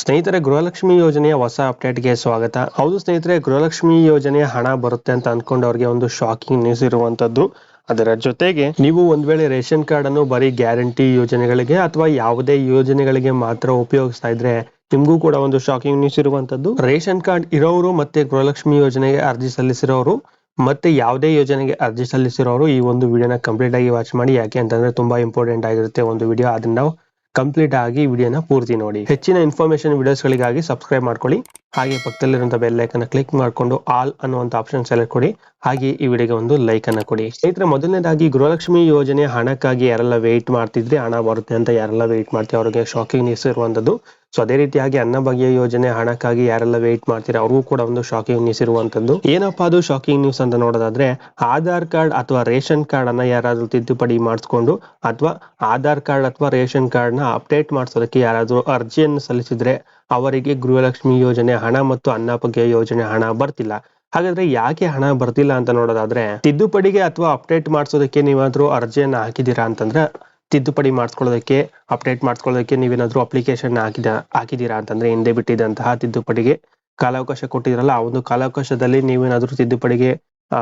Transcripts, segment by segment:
ಸ್ನೇಹಿತರೆ, ಗೃಹಲಕ್ಷ್ಮಿ ಯೋಜನೆಯ ಹೊಸ ಅಪ್ಡೇಟ್ಗೆ ಸ್ವಾಗತ. ಹೌದು ಸ್ನೇಹಿತರೆ, ಗೃಹಲಕ್ಷ್ಮಿ ಯೋಜನೆಯ ಹಣ ಬರುತ್ತೆ ಅಂತ ಅನ್ಕೊಂಡವ್ರಿಗೆ ಒಂದು ಶಾಕಿಂಗ್ ನ್ಯೂಸ್ ಇರುವಂತದ್ದು. ಅದರ ಜೊತೆಗೆ ನೀವು ಒಂದ್ ವೇಳೆ ರೇಷನ್ ಕಾರ್ಡ್ ಅನ್ನು ಬರೀ ಗ್ಯಾರಂಟಿ ಯೋಜನೆಗಳಿಗೆ ಅಥವಾ ಯಾವುದೇ ಯೋಜನೆಗಳಿಗೆ ಮಾತ್ರ ಉಪಯೋಗಿಸ್ತಾ ಇದ್ರೆ ನಿಮ್ಗೂ ಕೂಡ ಒಂದು ಶಾಕಿಂಗ್ ನ್ಯೂಸ್ ಇರುವಂತದ್ದು. ರೇಷನ್ ಕಾರ್ಡ್ ಇರೋರು ಮತ್ತೆ ಗೃಹಲಕ್ಷ್ಮಿ ಯೋಜನೆಗೆ ಅರ್ಜಿ ಸಲ್ಲಿಸಿರೋರು ಮತ್ತೆ ಯಾವುದೇ ಯೋಜನೆಗೆ ಅರ್ಜಿ ಸಲ್ಲಿಸಿರೋರು ಈ ಒಂದು ವಿಡಿಯೋನ ಕಂಪ್ಲೀಟ್ ಆಗಿ ವಾಚ್ ಮಾಡಿ. ಯಾಕೆ ಅಂತಂದ್ರೆ ತುಂಬಾ ಇಂಪಾರ್ಟೆಂಟ್ ಆಗಿರುತ್ತೆ ಒಂದು ವಿಡಿಯೋ. ಅದನ್ನ ನಾವು ಕಂಪ್ಲೀಟ್ ಆಗಿ ವಿಡಿಯೋನ ಪೂರ್ತಿ ನೋಡಿ. ಹೆಚ್ಚಿನ ಇನ್ಫಾರ್ಮೇಶನ್ ವಿಡಿಯೋಸ್ಗಳಿಗಾಗಿ ಸಬ್ಸ್ಕ್ರೈಬ್ ಮಾಡ್ಕೊಳ್ಳಿ. ಹಾಗೆ ಪಕ್ಕದಲ್ಲಿರುವಂತಹ ಬೆಲ್ ಅನ್ನ ಕ್ಲಿಕ್ ಮಾಡಿಕೊಂಡು ಆಲ್ ಅನ್ನುವಂತ ಆಪ್ಷನ್ ಸೆಲೆಕ್ಟ್ ಕೊಡಿ. ಹಾಗೆ ಈ ವಿಡಿಯೋಗೆ ಒಂದು ಲೈಕ್ ಅನ್ನ ಕೊಡಿ. ಸ್ನೇಹಿತರೆ, ಮೊದಲನೇದಾಗಿ ಗೃಹಲಕ್ಷ್ಮಿ ಯೋಜನೆ ಹಣಕ್ಕಾಗಿ ಯಾರೆಲ್ಲ ವೇಟ್ ಮಾಡ್ತಿದ್ರೆ, ಹಣ ಬರುತ್ತೆ ಅಂತ ಯಾರೆಲ್ಲ ವೇಟ್ ಮಾಡ್ತೀವಿ ಅವರಿಗೆ ಶಾಕಿಂಗ್ ನ್ಯೂಸ್ ಇರುವಂತದ್ದು. ಸೊ ಅದೇ ರೀತಿಯಾಗಿ ಅನ್ನಭಾಗ್ಯ ಯೋಜನೆ ಹಣಕ್ಕಾಗಿ ಯಾರೆಲ್ಲ ವೇಟ್ ಮಾಡ್ತೀರಾ? ಅವ್ರಿಗೂ ಕೂಡ ಒಂದು ಶಾಕಿಂಗ್ ನ್ಯೂಸ್ ಇರುವಂತದ್ದು. ಏನಪ್ಪಾ ಅದು ಶಾಕಿಂಗ್ ನ್ಯೂಸ್ ಅಂತ ನೋಡೋದಾದ್ರೆ, ಆಧಾರ್ ಕಾರ್ಡ್ ಅಥವಾ ರೇಷನ್ ಕಾರ್ಡ್ ಅನ್ನ ಯಾರಾದ್ರೂ ತಿದ್ದುಪಡಿ ಮಾಡಿಸ್ಕೊಂಡು ಅಥವಾ ಆಧಾರ್ ಕಾರ್ಡ್ ಅಥವಾ ರೇಷನ್ ಕಾರ್ಡ್ನ ಅಪ್ಡೇಟ್ ಮಾಡಿಸೋದಕ್ಕೆ ಯಾರಾದ್ರೂ ಅರ್ಜಿಯನ್ನು ಸಲ್ಲಿಸಿದ್ರೆ ಅವರಿಗೆ ಗೃಹಲಕ್ಷ್ಮಿ ಯೋಜನೆ ಹಣ ಮತ್ತು ಅನ್ನಭಾಗ್ಯ ಯೋಜನೆ ಹಣ ಬರ್ತಿಲ್ಲ. ಹಾಗಾದ್ರೆ ಯಾಕೆ ಹಣ ಬರ್ತಿಲ್ಲ ಅಂತ ನೋಡೋದಾದ್ರೆ, ತಿದ್ದುಪಡಿಗೆ ಅಥವಾ ಅಪ್ಡೇಟ್ ಮಾಡಿಸೋದಕ್ಕೆ ನೀವಾದ್ರೂ ಅರ್ಜಿಯನ್ನ ಹಾಕಿದೀರಾ ಅಂತಂದ್ರೆ, ತಿದ್ದುಪಡಿ ಮಾಡಿಸ್ಕೊಳ್ಳೋದಕ್ಕೆ ಅಪ್ಡೇಟ್ ಮಾಡಿಸ್ಕೊಳ್ಳೋದಕ್ಕೆ ನೀವೇನಾದ್ರೂ ಅಪ್ಲಿಕೇಶನ್ ಹಾಕಿದ ಹಾಕಿದೀರಾ ಅಂತಂದ್ರೆ ಹಿಂದೆ ಬಿಟ್ಟಿದ್ದಂತಹ ತಿದ್ದುಪಡಿಗೆ ಕಾಲಾವಕಾಶ ಕೊಟ್ಟಿದ್ರಲ್ಲ ಆ ಒಂದು ಕಾಲಾವಕಾಶದಲ್ಲಿ ನೀವೇನಾದ್ರೂ ತಿದ್ದುಪಡಿಗೆ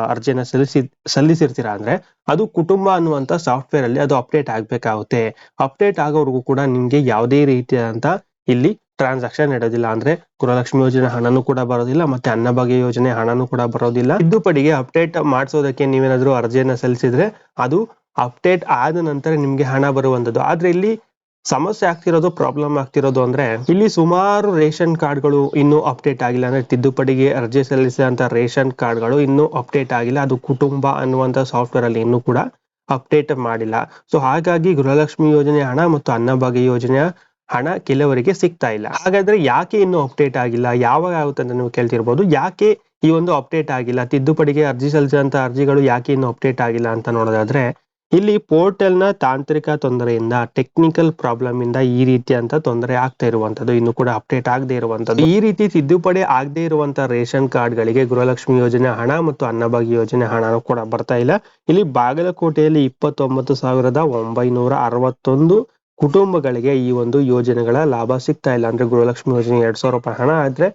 ಅರ್ಜಿಯನ್ನ ಸಲ್ಲಿಸಿ, ಸಲ್ಲಿಸಿರ್ತೀರಾ ಅಂದ್ರೆ, ಅದು ಕುಟುಂಬ ಅನ್ನುವಂತ ಸಾಫ್ಟ್ವೇರ್ ಅಲ್ಲಿ ಅದು ಅಪ್ಡೇಟ್ ಆಗ್ಬೇಕಾಗುತ್ತೆ. ಅಪ್ಡೇಟ್ ಆಗೋವರೆಗೂ ಕೂಡ ನಿಮ್ಗೆ ಯಾವುದೇ ರೀತಿಯಾದಂತ ಇಲ್ಲಿ ಟ್ರಾನ್ಸಾಕ್ಷನ್ ನಡೆಯೋದಿಲ್ಲ ಅಂದ್ರೆ ಗೃಹಲಕ್ಷ್ಮಿ ಯೋಜನೆ ಹಣನೂ ಕೂಡ ಬರೋದಿಲ್ಲ, ಮತ್ತೆ ಅನ್ನಭಾಗ್ಯ ಯೋಜನೆ ಹಣನೂ ಕೂಡ ಬರೋದಿಲ್ಲ. ತಿದ್ದುಪಡಿಗೆ ಅಪ್ಡೇಟ್ ಮಾಡಿಸೋದಕ್ಕೆ ನೀವೇನಾದ್ರೂ ಅರ್ಜಿಯನ್ನ ಸಲ್ಲಿಸಿದ್ರೆ ಅದು ಅಪ್ಡೇಟ್ ಆದ ನಂತರ ನಿಮ್ಗೆ ಹಣ ಬರುವಂತದ್ದು. ಆದ್ರೆ ಇಲ್ಲಿ ಸಮಸ್ಯೆ ಆಗ್ತಿರೋದು ಪ್ರಾಬ್ಲಮ್ ಆಗ್ತಿರೋದು ಅಂದ್ರೆ ಇಲ್ಲಿ ಸುಮಾರು ರೇಷನ್ ಕಾರ್ಡ್ಗಳು ಇನ್ನೂ ಅಪ್ಡೇಟ್ ಆಗಿಲ್ಲ ಅಂದ್ರೆ ತಿದ್ದುಪಡಿಗೆ ಅರ್ಜಿ ಸಲ್ಲಿಸಿದಂತ ರೇಷನ್ ಕಾರ್ಡ್ಗಳು ಇನ್ನೂ ಅಪ್ಡೇಟ್ ಆಗಿಲ್ಲ. ಅದು ಕುಟುಂಬ ಅನ್ನುವಂತ ಸಾಫ್ಟ್ವೇರ್ ಅಲ್ಲಿ ಇನ್ನೂ ಕೂಡ ಅಪ್ಡೇಟ್ ಮಾಡಿಲ್ಲ. ಸೊ ಹಾಗಾಗಿ ಗೃಹಲಕ್ಷ್ಮಿ ಯೋಜನೆ ಹಣ ಮತ್ತು ಅನ್ನಭಾಗ್ಯ ಯೋಜನೆಯ ಹಣ ಕೆಲವರಿಗೆ ಸಿಗ್ತಾ ಇಲ್ಲ. ಹಾಗಾದ್ರೆ ಯಾಕೆ ಇನ್ನೂ ಅಪ್ಡೇಟ್ ಆಗಿಲ್ಲ? ಯಾವಾಗ ಆಗುತ್ತೆ ಅಂತ ನೀವು ಕೇಳ್ತಿರ್ಬೋದು. ಯಾಕೆ ಈ ಒಂದು ಅಪ್ಡೇಟ್ ಆಗಿಲ್ಲ? ತಿದ್ದುಪಡಿಗೆ ಅರ್ಜಿ ಸಲ್ಲಿಸಿದಂತ ಅರ್ಜಿಗಳು ಯಾಕೆ ಇನ್ನೂ ಅಪ್ಡೇಟ್ ಆಗಿಲ್ಲ ಅಂತ ನೋಡೋದಾದ್ರೆ, ಇಲ್ಲಿ ಪೋರ್ಟಲ್ನ ತಾಂತ್ರಿಕ ತೊಂದರೆಯಿಂದ ಟೆಕ್ನಿಕಲ್ ಪ್ರಾಬ್ಲಮ್ ಇಂದ ಈ ರೀತಿಯಂತ ತೊಂದರೆ ಆಗ್ತಾ ಇರುವಂತದ್ದು ಇನ್ನು ಕೂಡ ಅಪ್ಡೇಟ್ ಆಗದೆ ಇರುವಂತದ್ದು ಈ ರೀತಿ ತಿದ್ದುಪಡಿ ಆಗದೆ ಇರುವಂತ ರೇಷನ್ ಕಾರ್ಡ್ ಗಳಿಗೆ ಗೃಹಲಕ್ಷ್ಮಿ ಯೋಜನೆ ಹಣ ಮತ್ತು ಅನ್ನಭಾಗ್ಯ ಯೋಜನೆ ಹಣ ಕೂಡ ಬರ್ತಾ ಇಲ್ಲ. ಇಲ್ಲಿ ಬಾಗಲಕೋಟೆಯಲ್ಲಿ ಇಪ್ಪತ್ತೊಂಬತ್ತು ಸಾವಿರದ ಒಂಬೈನೂರ ಅರವತ್ತೊಂದು ಕುಟುಂಬಗಳಿಗೆ ಈ ಒಂದು ಯೋಜನೆಗಳ ಲಾಭ ಸಿಗ್ತಾ ಇಲ್ಲ. ಅಂದ್ರೆ ಗೃಹಲಕ್ಷ್ಮಿ ಯೋಜನೆ ಎರಡ್ ಸಾವಿರ ರೂಪಾಯಿ ಹಣ ಆದ್ರೆ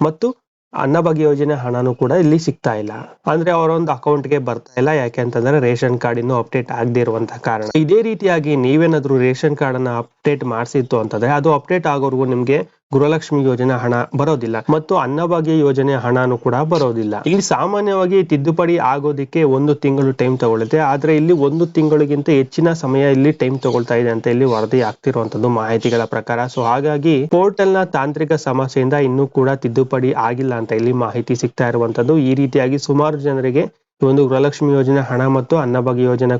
ಮತ್ತು ಅನ್ನಭಾಗ್ಯ ಯೋಜನೆ ಹಣನೂ ಕೂಡ ಇಲ್ಲಿ ಸಿಗ್ತಾ ಇಲ್ಲ. ಅಂದ್ರೆ ಅವರೊಂದು ಅಕೌಂಟ್ ಅಕೌಂಟ್ಗೆ ಬರ್ತಾ ಇಲ್ಲ. ಯಾಕೆ ಅಂತಂದ್ರೆ ರೇಷನ್ ಕಾರ್ಡ್ ಇನ್ನು ಅಪ್ಡೇಟ್ ಆಗದೆ ಇರುವಂತಹ ಕಾರಣ. ಇದೇ ರೀತಿಯಾಗಿ ನೀವೇನಾದ್ರೂ ರೇಷನ್ ಕಾರ್ಡ್ ಅನ್ನ ಅಪ್ಡೇಟ್ ಮಾಡಿಸಿತ್ತು ಅಂತಂದ್ರೆ ಅದು ಅಪ್ಡೇಟ್ ಆಗೋರ್ಗು ನಿಮ್ಗೆ ಗೃಹಲಕ್ಷ್ಮಿ ಯೋಜನೆ ಹಣ ಬರೋದಿಲ್ಲ. ಮತ್ತು ಅನ್ನಭಾಗ್ಯ ಯೋಜನೆ ಹಣನೂ ಕೂಡ ಬರೋದಿಲ್ಲ. ಇಲ್ಲಿ ಸಾಮಾನ್ಯವಾಗಿ ತಿದ್ದುಪಡಿ ಆಗೋದಿಕ್ಕೆ ಒಂದು ತಿಂಗಳು ಟೈಮ್ ತಗೊಳುತ್ತೆ ಆದ್ರೆ ಇಲ್ಲಿ ಒಂದು ತಿಂಗಳಿಗಿಂತ ಹೆಚ್ಚಿನ ಸಮಯ ಇಲ್ಲಿ ಟೈಮ್ ತಗೊಳ್ತಾ ಇದೆ ಅಂತ ಇಲ್ಲಿ ವರದಿ ಆಗ್ತಿರುವಂತದ್ದು ಮಾಹಿತಿಗಳ ಪ್ರಕಾರ. ಸೊ ಹಾಗಾಗಿ ಪೋರ್ಟಲ್ನ ತಾಂತ್ರಿಕ ಸಮಸ್ಯೆಯಿಂದ ಇನ್ನೂ ಕೂಡ ತಿದ್ದುಪಡಿ ಆಗಿಲ್ಲ ಅಂತ ಇಲ್ಲಿ ಮಾಹಿತಿ ಸಿಗ್ತಾ ಇರುವಂತದ್ದು. ಈ ರೀತಿಯಾಗಿ ಸುಮಾರು ಜನರಿಗೆ ಒಂದು ಗೃಹಲಕ್ಷ್ಮಿ ಯೋಜನೆ ಹಣ ಮತ್ತು ಅನ್ನಭಾಗ್ಯ ಯೋಜನೆ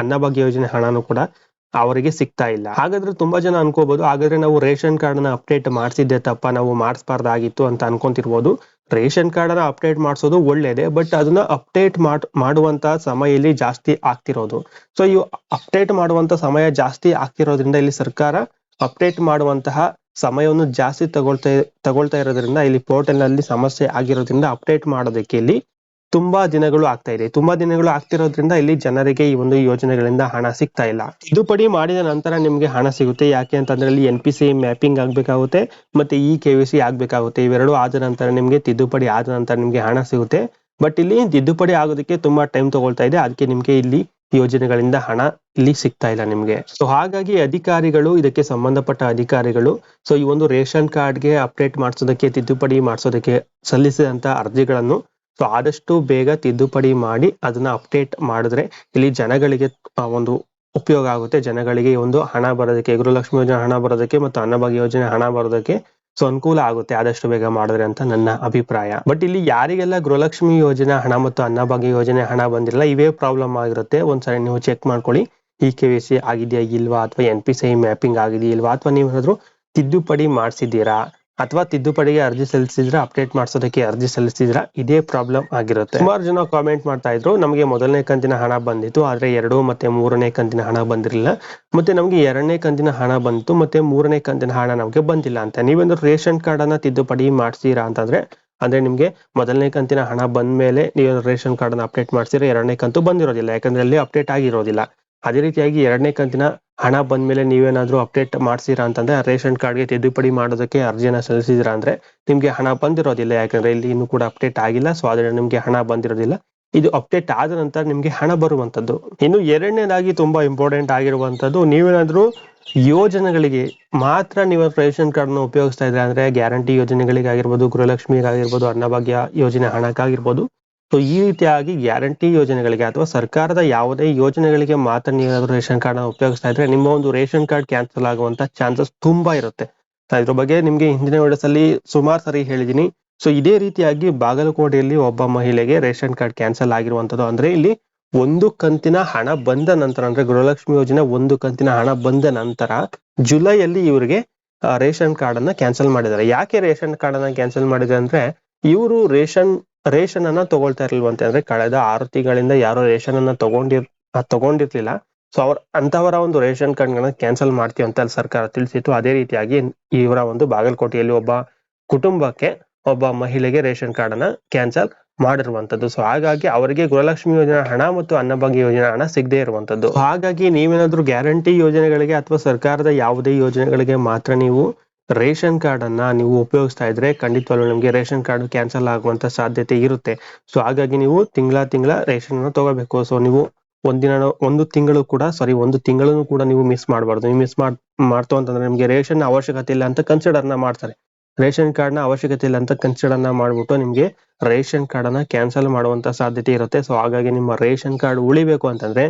ಅನ್ನಭಾಗ್ಯ ಯೋಜನೆ ಹಣನೂ ಕೂಡ ಅವರಿಗೆ ಸಿಗ್ತಾ ಇಲ್ಲ. ಹಾಗಾದ್ರೆ ತುಂಬಾ ಜನ ಅನ್ಕೋಬಹುದು ಹಾಗಾದ್ರೆ ನಾವು ರೇಷನ್ ಕಾರ್ಡ್ನ ಅಪ್ಡೇಟ್ ಮಾಡಿಸಿದ್ದೆ ತಪ್ಪ, ನಾವು ಮಾಡಿಸ್ಬಾರ್ದಾಗಿತ್ತು ಅಂತ ಅನ್ಕೊಂತಿರ್ಬೋದು. ರೇಷನ್ ಕಾರ್ಡ್ ಅನ್ನ ಅಪ್ಡೇಟ್ ಮಾಡಿಸೋದು ಒಳ್ಳೇದೇ, ಬಟ್ ಅದನ್ನ ಅಪ್ಡೇಟ್ ಮಾಡ್, ಮಾಡುವಂತ ಸಮಯ ಇಲ್ಲಿ ಜಾಸ್ತಿ ಆಗ್ತಿರೋದು. ಸೊ ಇವು ಅಪ್ಡೇಟ್ ಮಾಡುವಂತ ಸಮಯ ಜಾಸ್ತಿ ಆಗ್ತಿರೋದ್ರಿಂದ ಇಲ್ಲಿ ಸರ್ಕಾರ ಅಪ್ಡೇಟ್ ಮಾಡುವಂತಹ ಸಮಯವನ್ನು ಜಾಸ್ತಿ ತಗೊಳ್ತಾ ತಗೊಳ್ತಾ ಇರೋದ್ರಿಂದ ಇಲ್ಲಿ ಪೋರ್ಟಲ್ನಲ್ಲಿ ಸಮಸ್ಯೆ ಆಗಿರೋದ್ರಿಂದ ಅಪ್ಡೇಟ್ ಮಾಡೋದಕ್ಕೆ ಇಲ್ಲಿ ತುಂಬಾ ದಿನಗಳು ಆಗ್ತಾ ಇದೆ. ತುಂಬಾ ದಿನಗಳು ಆಗ್ತಿರೋದ್ರಿಂದ ಇಲ್ಲಿ ಜನರಿಗೆ ಈ ಒಂದು ಯೋಜನೆಗಳಿಂದ ಹಣ ಸಿಗ್ತಾ ಇಲ್ಲ. ತಿದ್ದುಪಡಿ ಮಾಡಿದ ನಂತರ ನಿಮ್ಗೆ ಹಣ ಸಿಗುತ್ತೆ. ಯಾಕೆ ಅಂತಂದ್ರೆ ಇಲ್ಲಿ ಎನ್ ಪಿ ಸಿ ಮ್ಯಾಪಿಂಗ್ ಆಗ್ಬೇಕಾಗುತ್ತೆ ಮತ್ತೆ ಇ ಕೆ ವಿ ಸಿ ಆಗ್ಬೇಕಾಗುತ್ತೆ. ಇವೆರಡು ಆದ ನಂತರ ನಿಮ್ಗೆ ತಿದ್ದುಪಡಿ ಆದ ನಂತರ ನಿಮ್ಗೆ ಹಣ ಸಿಗುತ್ತೆ. ಬಟ್ ಇಲ್ಲಿ ತಿದ್ದುಪಡಿ ಆಗೋದಕ್ಕೆ ತುಂಬಾ ಟೈಮ್ ತಗೊಳ್ತಾ ಇದೆ. ಅದಕ್ಕೆ ನಿಮ್ಗೆ ಇಲ್ಲಿ ಯೋಜನೆಗಳಿಂದ ಹಣ ಇಲ್ಲಿ ಸಿಗ್ತಾ ಇಲ್ಲ ನಿಮ್ಗೆ. ಸೊ ಹಾಗಾಗಿ ಅಧಿಕಾರಿಗಳು, ಇದಕ್ಕೆ ಸಂಬಂಧಪಟ್ಟ ಅಧಿಕಾರಿಗಳು ಸೊ ಈ ಒಂದು ರೇಷನ್ ಕಾರ್ಡ್ಗೆ ಅಪ್ಡೇಟ್ ಮಾಡಿಸೋದಕ್ಕೆ, ತಿದ್ದುಪಡಿ ಮಾಡಿಸೋದಕ್ಕೆ ಸಲ್ಲಿಸಿದಂತ ಅರ್ಜಿಗಳನ್ನು ಸೊ ಆದಷ್ಟು ಬೇಗ ತಿದ್ದುಪಡಿ ಮಾಡಿ ಅದನ್ನ ಅಪ್ಡೇಟ್ ಮಾಡಿದ್ರೆ ಇಲ್ಲಿ ಜನಗಳಿಗೆ ಒಂದು ಉಪಯೋಗ ಆಗುತ್ತೆ. ಜನಗಳಿಗೆ ಒಂದು ಹಣ ಬರೋದಕ್ಕೆ, ಗೃಹಲಕ್ಷ್ಮಿ ಯೋಜನೆ ಹಣ ಬರೋದಕ್ಕೆ ಮತ್ತು ಅನ್ನಭಾಗ್ಯ ಯೋಜನೆ ಹಣ ಬರೋದಕ್ಕೆ ಸೊ, ಅನುಕೂಲ ಆಗುತ್ತೆ ಆದಷ್ಟು ಬೇಗ ಮಾಡಿದ್ರೆ ಅಂತ ನನ್ನ ಅಭಿಪ್ರಾಯ. ಬಟ್ ಇಲ್ಲಿ ಯಾರಿಗೆಲ್ಲ ಗೃಹಲಕ್ಷ್ಮಿ ಯೋಜನೆ ಹಣ ಮತ್ತು ಅನ್ನಭಾಗ್ಯ ಯೋಜನೆ ಹಣ ಬಂದಿರಲ್ಲ ಇವೇ ಪ್ರಾಬ್ಲಮ್ ಆಗಿರುತ್ತೆ. ಒಂದ್ಸರಿ ನೀವು ಚೆಕ್ ಮಾಡ್ಕೊಳ್ಳಿ. ಇ ಕೆ ವಿ ಸಿ ಆಗಿದೆಯಾ, ಇಲ್ವಾ? ಅಥವಾ ಎನ್ ಪಿ ಸಿ ಮ್ಯಾಪಿಂಗ್ ಆಗಿದೆಯಾ, ಇಲ್ವಾ? ಅಥವಾ ನೀವೇನಾದ್ರೂ ತಿದ್ದುಪಡಿ ಮಾಡಿಸಿದ್ದೀರಾ? ಅಥವಾ ತಿದ್ದುಪಡಿಗೆ ಅರ್ಜಿ ಸಲ್ಲಿಸಿದ್ರೆ ಅಪ್ಡೇಟ್ ಮಾಡಿಸೋದಕ್ಕೆ ಅರ್ಜಿ ಸಲ್ಲಿಸಿದ್ರ ಇದೇ ಪ್ರಾಬ್ಲಮ್ ಆಗಿರುತ್ತೆ. ಸುಮಾರು ಜನ ಕಾಮೆಂಟ್ ಮಾಡ್ತಾ ಇದ್ರು, ನಮಗೆ ಮೊದಲನೇ ಕಂತಿನ ಹಣ ಬಂದಿತ್ತು, ಆದ್ರೆ ಎರಡು ಮತ್ತೆ ಮೂರನೇ ಕಂತಿನ ಹಣ ಬಂದಿರಲಿಲ್ಲ. ಮತ್ತೆ ನಮಗೆ ಎರಡನೇ ಕಂತಿನ ಹಣ ಬಂತು, ಮತ್ತೆ ಮೂರನೇ ಕಂತಿನ ಹಣ ನಮಗೆ ಬಂದಿಲ್ಲ ಅಂತ. ನೀವೇನಾದ್ರು ರೇಷನ್ ಕಾರ್ಡ್ ಅನ್ನ ತಿದ್ದುಪಡಿ ಮಾಡಿಸ್ತೀರಾ ಅಂತಂದ್ರೆ, ಅಂದ್ರೆ ನಿಮ್ಗೆ ಮೊದಲನೇ ಕಂತಿನ ಹಣ ಬಂದ ಮೇಲೆ ನೀವು ರೇಷನ್ ಕಾರ್ಡ್ ಅನ್ನ ಅಪ್ಡೇಟ್ ಮಾಡ್ಸಿದ್ರೆ ಎರಡನೇ ಕಂತು ಬಂದಿರೋದಿಲ್ಲ. ಯಾಕಂದ್ರೆ ಅಲ್ಲಿ ಅಪ್ಡೇಟ್ ಆಗಿರೋದಿಲ್ಲ. ಅದೇ ರೀತಿಯಾಗಿ ಎರಡನೇ ಕಂತಿನ ಹಣ ಬಂದ ಮೇಲೆ ನೀವೇನಾದ್ರೂ ಅಪ್ಡೇಟ್ ಮಾಡ್ಸಿರಾ ಅಂತಂದ್ರೆ ರೇಷನ್ ಕಾರ್ಡ್ಗೆ ತಿದ್ದುಪಡಿ ಮಾಡೋದಕ್ಕೆ ಅರ್ಜಿಯನ್ನ ಸಲ್ಲಿಸಿದಿರಾ ಅಂದ್ರೆ ನಿಮ್ಗೆ ಹಣ ಬಂದಿರೋದಿಲ್ಲ. ಯಾಕಂದ್ರೆ ಇಲ್ಲಿ ಇನ್ನು ಕೂಡ ಅಪ್ಡೇಟ್ ಆಗಿಲ್ಲ. ಸೊ ಆದ್ರೆ ನಿಮ್ಗೆ ಹಣ ಬಂದಿರೋದಿಲ್ಲ. ಇದು ಅಪ್ಡೇಟ್ ಆದ ನಂತರ ನಿಮ್ಗೆ ಹಣ ಬರುವಂತದ್ದು. ಇನ್ನು ಎರಡನೇದಾಗಿ ತುಂಬಾ ಇಂಪಾರ್ಟೆಂಟ್ ಆಗಿರುವಂತದ್ದು, ನೀವೇನಾದ್ರೂ ಯೋಜನೆಗಳಿಗೆ ಮಾತ್ರ ನೀವು ರೇಷನ್ ಕಾರ್ಡ್ನ ಉಪಯೋಗಿಸ್ತಾ ಇದ್ರೆ ಅಂದ್ರೆ ಗ್ಯಾರಂಟಿ ಯೋಜನೆಗಳಿಗಾಗಿರ್ಬೋದು, ಗೃಹಲಕ್ಷ್ಮಿಗಾಗಿರ್ಬೋದು, ಅನ್ನಭಾಗ್ಯ ಯೋಜನೆ ಹಣಕ್ಕಾಗಿರ್ಬೋದು ಸೊ ಈ ರೀತಿಯಾಗಿ ಗ್ಯಾರಂಟಿ ಯೋಜನೆಗಳಿಗೆ ಅಥವಾ ಸರ್ಕಾರದ ಯಾವುದೇ ಯೋಜನೆಗಳಿಗೆ ಮಾತ್ರ ನೀವು ರೇಷನ್ ಕಾರ್ಡ್ನ ಉಪಯೋಗಿಸ್ತಾ ಇದ್ರೆ ನಿಮ್ಮ ಒಂದು ರೇಷನ್ ಕಾರ್ಡ್ ಕ್ಯಾನ್ಸಲ್ ಆಗುವಂತ ಚಾನ್ಸಸ್ ತುಂಬಾ ಇರುತ್ತೆ. ಇದ್ರ ಬಗ್ಗೆ ನಿಮ್ಗೆ ಹಿಂದಿನ ವಿಡಿಯೋಸಲ್ಲಿ ಸುಮಾರು ಸರಿ ಹೇಳಿದೀನಿ. ಸೊ ಇದೇ ರೀತಿಯಾಗಿ ಬಾಗಲಕೋಟೆಯಲ್ಲಿ ಒಬ್ಬ ಮಹಿಳೆಗೆ ರೇಷನ್ ಕಾರ್ಡ್ ಕ್ಯಾನ್ಸಲ್ ಆಗಿರುವಂತದ್ದು ಅಂದ್ರೆ ಇಲ್ಲಿ ಒಂದು ಕಂತಿನ ಹಣ ಬಂದ ನಂತರ ಅಂದ್ರೆ ಗೃಹಲಕ್ಷ್ಮಿ ಯೋಜನೆ ಒಂದು ಕಂತಿನ ಹಣ ಬಂದ ನಂತರ ಜುಲೈಯಲ್ಲಿ ಇವರಿಗೆ ರೇಷನ್ ಕಾರ್ಡ್ ಅನ್ನ ಕ್ಯಾನ್ಸಲ್ ಮಾಡಿದ್ದಾರೆ. ಯಾಕೆ ರೇಷನ್ ಕಾರ್ಡ್ ಅನ್ನ ಕ್ಯಾನ್ಸಲ್ ಮಾಡಿದ್ದಾರೆ ಅಂದ್ರೆ ಇವರು ರೇಷನ್ ರೇಷನ್ ಅನ್ನ ತಗೊಳ್ತಾ ಇರ್ಲಿಲ್ವಂತೆ. ಅಂದ್ರೆ ಕಳೆದ ಆರು ತಿಂಗಳಿಂದ ಯಾರು ರೇಷನ್ ಅನ್ನ ತಗೊಂಡಿರ್, ತಗೊಂಡಿರ್ಲಿಲ್ಲ. ಸೊ ಅವ್ರ ಅಂತವರ ಒಂದು ರೇಷನ್ ಕಾರ್ಡ್ ಗಳನ್ನ ಕ್ಯಾನ್ಸಲ್ ಮಾಡ್ತೀವಿ ಅಂತ ಅಲ್ಲಿ ಸರ್ಕಾರ ತಿಳಿಸಿತ್ತು. ಅದೇ ರೀತಿಯಾಗಿ ಇವರ ಒಂದು ಬಾಗಲಕೋಟೆಯಲ್ಲಿ ಒಬ್ಬ ಕುಟುಂಬಕ್ಕೆ ಒಬ್ಬ ಮಹಿಳೆಗೆ ರೇಷನ್ ಕಾರ್ಡ್ ಅನ್ನ ಕ್ಯಾನ್ಸಲ್ ಮಾಡಿರುವಂತದ್ದು. ಸೊ ಹಾಗಾಗಿ ಅವರಿಗೆ ಗೃಹಲಕ್ಷ್ಮಿ ಯೋಜನೆ ಹಣ ಮತ್ತು ಅನ್ನಭಾಗ್ಯ ಯೋಜನೆ ಹಣ ಸಿಗದೆ ಇರುವಂತದ್ದು. ಹಾಗಾಗಿ ನೀವೇನಾದ್ರೂ ಗ್ಯಾರಂಟಿ ಯೋಜನೆಗಳಿಗೆ ಅಥವಾ ಸರ್ಕಾರದ ಯಾವುದೇ ಯೋಜನೆಗಳಿಗೆ ಮಾತ್ರ ನೀವು ರೇಷನ್ ಕಾರ್ಡ್ ಅನ್ನ ನೀವು ಉಪಯೋಗಿಸ್ತಾ ಇದ್ರೆ ಖಂಡಿತವಾಗ್ಲೂ ನಿಮ್ಗೆ ರೇಷನ್ ಕಾರ್ಡ್ ಕ್ಯಾನ್ಸಲ್ ಆಗುವಂತ ಸಾಧ್ಯತೆ ಇರುತ್ತೆ. ಸೊ ಹಾಗಾಗಿ ನೀವು ತಿಂಗಳ ತಿಂಗಳ ರೇಷನ್ ಅನ್ನು ತಗೋಬೇಕು. ಸೊ ನೀವು ಒಂದಿನ, ಒಂದು ತಿಂಗಳು ಕೂಡ ಸಾರಿ ಒಂದು ತಿಂಗಳನ್ನು ಕೂಡ ನೀವು ಮಿಸ್ ಮಾಡಬಾರ್ದು. ನೀವು ಮಿಸ್ ಮಾಡ್ ಮಾಡ್ತು ಅಂತಂದ್ರೆ ನಿಮ್ಗೆ ರೇಷನ್ ಅವಶ್ಯಕತೆ ಇಲ್ಲ ಅಂತ ಕನ್ಸಿಡರ್ನ ಮಾಡ್ತಾರೆ. ರೇಷನ್ ಕಾರ್ಡ್ನ ಅವಶ್ಯಕತೆ ಇಲ್ಲ ಅಂತ ಕನ್ಸಿಡರ್ನ ಮಾಡ್ಬಿಟ್ಟು ನಿಮ್ಗೆ ರೇಷನ್ ಕಾರ್ಡ್ ಅನ್ನ ಕ್ಯಾನ್ಸಲ್ ಮಾಡುವಂತ ಸಾಧ್ಯತೆ ಇರುತ್ತೆ. ಸೊ ಹಾಗಾಗಿ ನಿಮ್ಮ ರೇಷನ್ ಕಾರ್ಡ್ ಉಳಿಬೇಕು ಅಂತಂದ್ರೆ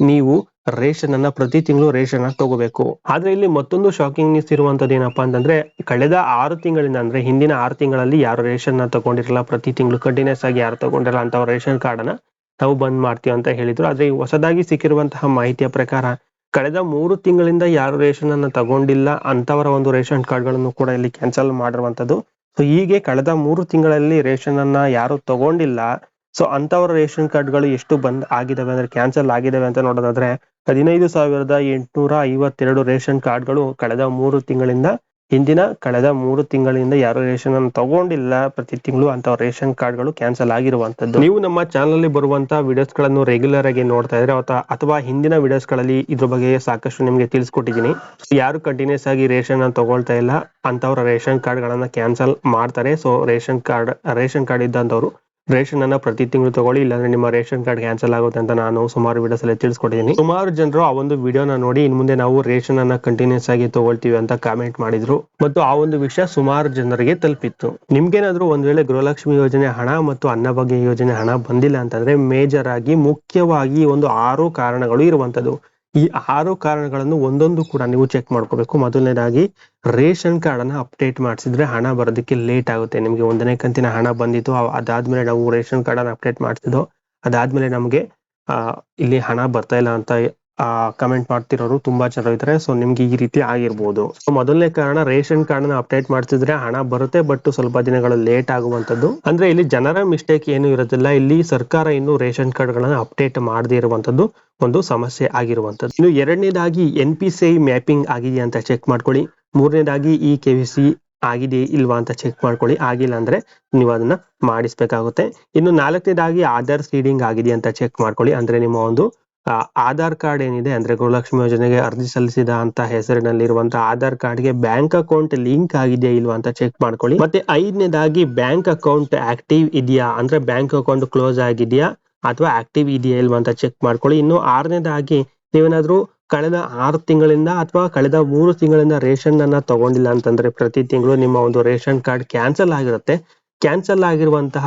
ನೀವು ರೇಷನ್ ಅನ್ನ ಪ್ರತಿ ತಿಂಗಳು ರೇಷನ್ ಅನ್ನ ತಗೋಬೇಕು. ಆದ್ರೆ ಇಲ್ಲಿ ಮತ್ತೊಂದು ಶಾಕಿಂಗ್ ನ್ಯೂಸ್ ಇರುವಂತದ್ದು ಏನಪ್ಪಾ ಅಂತಂದ್ರೆ, ಕಳೆದ ಆರು ತಿಂಗಳಿಂದ ಅಂದ್ರೆ ಹಿಂದಿನ ಆರು ತಿಂಗಳಲ್ಲಿ ಯಾರು ರೇಷನ್ನ ತಗೊಂಡಿರಲ್ಲ, ಪ್ರತಿ ತಿಂಗಳು ಕಂಟಿನ್ಯೂಸ್ ಆಗಿ ಯಾರು ತಗೊಂಡಿರಲ್ಲ ಅಂತ ರೇಷನ್ ಕಾರ್ಡ್ ಅನ್ನ ನಾವು ಬಂದ್ ಮಾಡ್ತೀವಿ ಅಂತ ಹೇಳಿದ್ರು. ಆದ್ರೆ ಹೊಸದಾಗಿ ಸಿಕ್ಕಿರುವಂತಹ ಮಾಹಿತಿಯ ಪ್ರಕಾರ, ಕಳೆದ ಮೂರು ತಿಂಗಳಿಂದ ಯಾರು ರೇಷನ್ ಅನ್ನ ತಗೊಂಡಿಲ್ಲ ಅಂತವರ ಒಂದು ರೇಷನ್ ಕಾರ್ಡ್ಗಳನ್ನು ಕೂಡ ಇಲ್ಲಿ ಕ್ಯಾನ್ಸಲ್ ಮಾಡಿರುವಂತದ್ದು ಸೊ ಹೀಗೆ ಕಳೆದ ಮೂರು ತಿಂಗಳಲ್ಲಿ ರೇಷನ್ ಅನ್ನ ಯಾರು ತಗೊಂಡಿಲ್ಲ ಸೊ ಅಂತವರ ರೇಷನ್ ಕಾರ್ಡ್ಗಳು ಎಷ್ಟು ಬಂದ್ ಆಗಿದಾವೆ ಅಂದ್ರೆ ಕ್ಯಾನ್ಸಲ್ ಆಗಿದಾವೆ ಅಂತ ನೋಡೋದಾದ್ರೆ ಹದಿನೈದು ಸಾವಿರದ ಎಂಟುನೂರ ಐವತ್ತೆರಡು ರೇಷನ್ ಕಾರ್ಡ್ಗಳು ಕಳೆದ ಮೂರು ತಿಂಗಳಿಂದ, ಹಿಂದಿನ ಕಳೆದ ಮೂರು ತಿಂಗಳಿಂದ ಯಾರು ರೇಷನ್ ಅನ್ನು ತಗೊಂಡಿಲ್ಲ. ಪ್ರತಿ ತಿಂಗಳು ಅಂತ ರೇಷನ್ ಕಾರ್ಡ್ಗಳು ಕ್ಯಾನ್ಸಲ್ ಆಗಿರುವಂತದ್ದು ನೀವು ನಮ್ಮ ಚಾನಲ್ ಅಲ್ಲಿ ಬರುವಂತ ವಿಡಿಯೋಸ್ಗಳನ್ನು ರೆಗ್ಯುಲರ್ ಆಗಿ ನೋಡ್ತಾ ಇದ್ರೆ ಅಥವಾ ಹಿಂದಿನ ವಿಡಿಯೋಸ್ಗಳಲ್ಲಿ ಇದ್ರ ಬಗ್ಗೆ ಸಾಕಷ್ಟು ನಿಮ್ಗೆ ತಿಳಿಸ್ಕೊಟ್ಟಿದ್ದೀನಿ. ಯಾರು ಕಂಟಿನ್ಯೂಸ್ ಆಗಿ ರೇಷನ್ ಅನ್ನು ತಗೊಳ್ತಾ ಇಲ್ಲ ಅಂತವ್ರ ರೇಷನ್ ಕಾರ್ಡ್ ಗಳನ್ನ ಕ್ಯಾನ್ಸಲ್ ಮಾಡ್ತಾರೆ. So ration card ration card ಇದ್ದಂತವ್ರು ration ಅನ್ನ ಪ್ರತಿ ತಿಂಗಳು ತಗೊಳ್ಳಿ, ಇಲ್ಲಾಂದ್ರೆ ನಿಮ್ಮ ರೇಷನ್ ಕಾರ್ಡ್ ಕ್ಯಾನ್ಸಲ್ ಆಗುತ್ತೆ ಅಂತ ನಾನು ಸುಮಾರು ವಿಡಿಯೋಸ್ ಅಲ್ಲಿ ತಿಳಿಸ್ಕೊಟ್ಟಿದ್ದೀನಿ. ಸುಮಾರು ಜನರು ಆ ಒಂದು ವಿಡಿಯೋನ ನೋಡಿ ಇನ್ ಮುಂದೆ ನಾವು ರೇಷನ್ ಅನ್ನ ಕಂಟಿನ್ಯೂಸ್ ಆಗಿ ತಗೊಳ್ತೀವಿ ಅಂತ ಕಾಮೆಂಟ್ ಮಾಡಿದ್ರು. ಮತ್ತು ಆ ಒಂದು ವಿಷಯ ಸುಮಾರು ಜನರಿಗೆ ತಲುಪಿತ್ತು. ನಿಮ್ಗೇನಾದ್ರೂ ಒಂದ್ ವೇಳೆ ಗೃಹಲಕ್ಷ್ಮಿ ಯೋಜನೆ ಹಣ ಮತ್ತು ಅನ್ನಭಾಗ್ಯ ಯೋಜನೆ ಹಣ ಬಂದಿಲ್ಲ ಅಂತಂದ್ರೆ ಮೇಜರ್ ಆಗಿ ಮುಖ್ಯವಾಗಿ ಒಂದು ಆರು ಕಾರಣಗಳು ಇರುವಂತದ್ದು. ಈ ಆರು ಕಾರಣಗಳನ್ನು ಒಂದೊಂದು ಕೂಡ ನೀವು ಚೆಕ್ ಮಾಡ್ಕೋಬೇಕು. ಮೊದಲನೇದಾಗಿ ರೇಷನ್ ಕಾರ್ಡ್ ಅನ್ನ ಅಪ್ಡೇಟ್ ಮಾಡಿಸಿದ್ರೆ ಹಣ ಬರೋದಕ್ಕೆ ಲೇಟ್ ಆಗುತ್ತೆ. ನಿಮ್ಗೆ ಒಂದನೇ ಕಂತಿನ ಹಣ ಬಂದಿತ್ತು ಅದಾದ್ಮೇಲೆ ನಾವು ರೇಷನ್ ಕಾರ್ಡ್ ಅನ್ನ ಅಪ್ಡೇಟ್ ಮಾಡ್ಸಿದ್ವು, ಅದಾದ್ಮೇಲೆ ನಮಗೆ ಇಲ್ಲಿ ಹಣ ಬರ್ತಾ ಇಲ್ಲ ಅಂತ ಆ ಕಮೆಂಟ್ ಮಾಡ್ತಿರೋರು ತುಂಬಾ ಜನ ಇದ್ದಾರೆ ಸೊ ನಿಮ್ಗೆ ಈ ರೀತಿ ಆಗಿರ್ಬೋದು. ಸೊ ಮೊದಲನೇ ಕಾರಣ ರೇಷನ್ ಕಾರ್ಡ್ನ ಅಪ್ಡೇಟ್ ಮಾಡ್ತಿದ್ರೆ ಹಣ ಬರುತ್ತೆ ಬಟ್ ಸ್ವಲ್ಪ ದಿನಗಳು ಲೇಟ್ ಆಗುವಂತದ್ದು ಅಂದ್ರೆ ಇಲ್ಲಿ ಜನರ ಮಿಸ್ಟೇಕ್ ಏನು ಇರೋದಿಲ್ಲ. ಇಲ್ಲಿ ಸರ್ಕಾರ ಇನ್ನು ರೇಷನ್ ಕಾರ್ಡ್ ಗಳನ್ನ ಅಪ್ಡೇಟ್ ಮಾಡದೇ ಇರುವಂತದ್ದು ಒಂದು ಸಮಸ್ಯೆ ಆಗಿರುವಂತದ್ದು ಇನ್ನು ಎರಡನೇದಾಗಿ ಎನ್ ಪಿ ಸಿ ಮ್ಯಾಪಿಂಗ್ ಆಗಿದೆಯಾ ಅಂತ ಚೆಕ್ ಮಾಡ್ಕೊಳ್ಳಿ. ಮೂರನೇದಾಗಿ ಈ ಕೆ ವಿ ಸಿ ಆಗಿದೆ ಇಲ್ವಾ ಅಂತ ಚೆಕ್ ಮಾಡ್ಕೊಳ್ಳಿ. ಆಗಿಲ್ಲ ಅಂದ್ರೆ ನೀವು ಅದನ್ನ ಮಾಡಿಸ್ಬೇಕಾಗುತ್ತೆ. ಇನ್ನು ನಾಲ್ಕನೇದಾಗಿ ಆಧಾರ್ ಸೀಡಿಂಗ್ ಆಗಿದೆ ಅಂತ ಚೆಕ್ ಮಾಡ್ಕೊಳ್ಳಿ. ಅಂದ್ರೆ ನಿಮ್ಮ ಒಂದು ಆಧಾರ್ ಕಾರ್ಡ್ ಏನಿದೆ ಅಂದ್ರೆ ಗೃಹಲಕ್ಷ್ಮಿ ಯೋಜನೆಗೆ ಅರ್ಜಿ ಸಲ್ಲಿಸಿದ ಅಂತ ಹೆಸರಿನಲ್ಲಿರುವಂತಹ ಆಧಾರ್ ಕಾರ್ಡ್ಗೆ ಬ್ಯಾಂಕ್ ಅಕೌಂಟ್ ಲಿಂಕ್ ಆಗಿದೆಯಾ ಇಲ್ವಾ ಅಂತ ಚೆಕ್ ಮಾಡ್ಕೊಳ್ಳಿ. ಮತ್ತೆ ಐದನೇದಾಗಿ ಬ್ಯಾಂಕ್ ಅಕೌಂಟ್ ಆಕ್ಟಿವ್ ಇದೆಯಾ ಅಂದ್ರೆ ಬ್ಯಾಂಕ್ ಅಕೌಂಟ್ ಕ್ಲೋಸ್ ಆಗಿದೆಯಾ ಅಥವಾ ಆಕ್ಟಿವ್ ಇದೆಯಾ ಇಲ್ವಾ ಅಂತ ಚೆಕ್ ಮಾಡ್ಕೊಳ್ಳಿ. ಇನ್ನು ಆರನೇದಾಗಿ ನೀವೇನಾದ್ರೂ ಕಳೆದ ಆರು ತಿಂಗಳಿಂದ ಅಥವಾ ಕಳೆದ ಮೂರು ತಿಂಗಳಿಂದ ರೇಷನ್ ಅನ್ನ ತಗೊಂಡಿಲ್ಲ ಅಂತಂದ್ರೆ ಪ್ರತಿ ತಿಂಗಳು ನಿಮ್ಮ ಒಂದು ರೇಷನ್ ಕಾರ್ಡ್ ಕ್ಯಾನ್ಸಲ್ ಆಗಿರುತ್ತೆ. ಕ್ಯಾನ್ಸಲ್ ಆಗಿರುವಂತಹ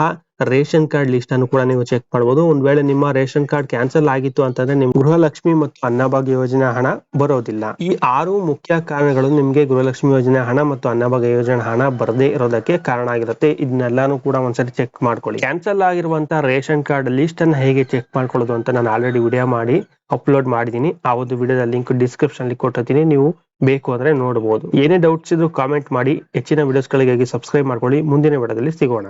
ರೇಷನ್ ಕಾರ್ಡ್ ಲಿಸ್ಟ್ ಅನ್ನು ಕೂಡ ನೀವು ಚೆಕ್ ಮಾಡಬಹುದು ಒಂದ್ ವೇಳೆ ನಿಮ್ಮ ರೇಷನ್ ಕಾರ್ಡ್ ಕ್ಯಾನ್ಸಲ್ ಆಗಿತ್ತು ಅಂತಂದ್ರೆ ನಿಮ್ ಗೃಹಲಕ್ಷ್ಮಿ ಮತ್ತು ಅನ್ನಭಾಗ್ಯ ಯೋಜನೆ ಹಣ ಬರೋದಿಲ್ಲ. ಈ ಆರು ಮುಖ್ಯ ಕಾರಣಗಳು ನಿಮ್ಗೆ ಗೃಹಲಕ್ಷ್ಮಿ ಯೋಜನೆ ಹಣ ಮತ್ತು ಅನ್ನಭಾಗ್ಯ ಯೋಜನೆ ಹಣ ಬರದೇ ಇರೋದಕ್ಕೆ ಕಾರಣ ಆಗಿರುತ್ತೆ. ಇದನ್ನೆಲ್ಲಾನು ಕೂಡ ಒಂದ್ಸರಿ ಚೆಕ್ ಮಾಡ್ಕೊಳ್ಳಿ. ಕ್ಯಾನ್ಸಲ್ ಆಗಿರುವಂತಹ ರೇಷನ್ ಕಾರ್ಡ್ ಲಿಸ್ಟ್ ಅನ್ನ ಹೇಗೆ ಚೆಕ್ ಮಾಡ್ಕೊಳ್ಳೋದು ಅಂತ ನಾನು ಆಲ್ರೆಡಿ ವಿಡಿಯೋ ಮಾಡಿ ಅಪ್ಲೋಡ್ ಮಾಡಿದೀನಿ. ಆ ಒಂದು ವಿಡಿಯೋದ ಲಿಂಕ್ ಡಿಸ್ಕ್ರಿಪ್ಷನ್ ಅಲ್ಲಿ ಕೊಟ್ಟಿರ್ತೀನಿ. ನೀವು ಬೇಕು ಅಂದ್ರೆ ನೋಡಬಹುದು ಏನೇ ಡೌಟ್ಸ್ ಇದ್ರು ಕಾಮೆಂಟ್ ಮಾಡಿ. ಹೆಚ್ಚಿನ ವಿಡಿಯೋಸ್ಗಳಿಗಾಗಿ ಸಬ್ಸ್ಕ್ರೈಬ್ ಮಾಡ್ಕೊಳ್ಳಿ. ಮುಂದಿನ ವಿಡಿಯೋದಲ್ಲಿ ಸಿಗೋಣ.